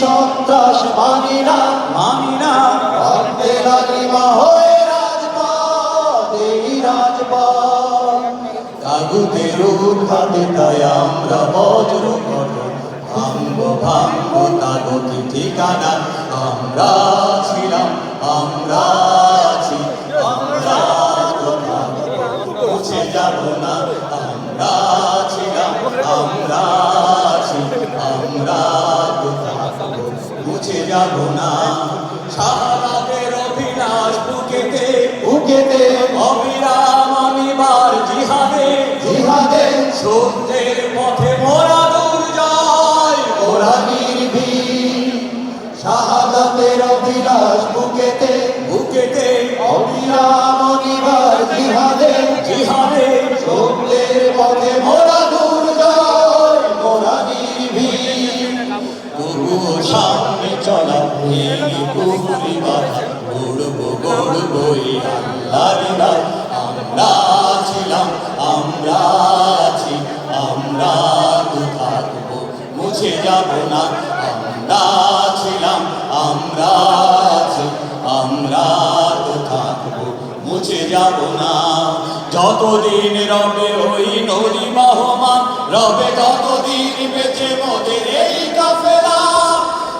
সন্ত্রাস মানি না মানি না। ভাবতে লাগিমা হয়ে রাজপথ, এই রাজপথ। তাগুদের উৎখাতে তাই আমরা বজ্র ভাঙ্গ ভাঙ্গ তাগুতি ঠিকানা। আমরা ছিলাম আমরা আছি, আমরা কোথাও। মুছে যাব না, আমরা মুছে যাব না। সারাদের অভিলাষ বুকেতে বুকেতে অবিরাম বার জিহাদে। জিহাদে সত্যের পথে আমরা থাকব মুছে যাব না আমরা ছিলাম আমরা আছি আমরা তো থাকব যতদিন রবে ওই নদী বাহমান, রবে ততদিন বেঁচে মোদের এই কাফেলা।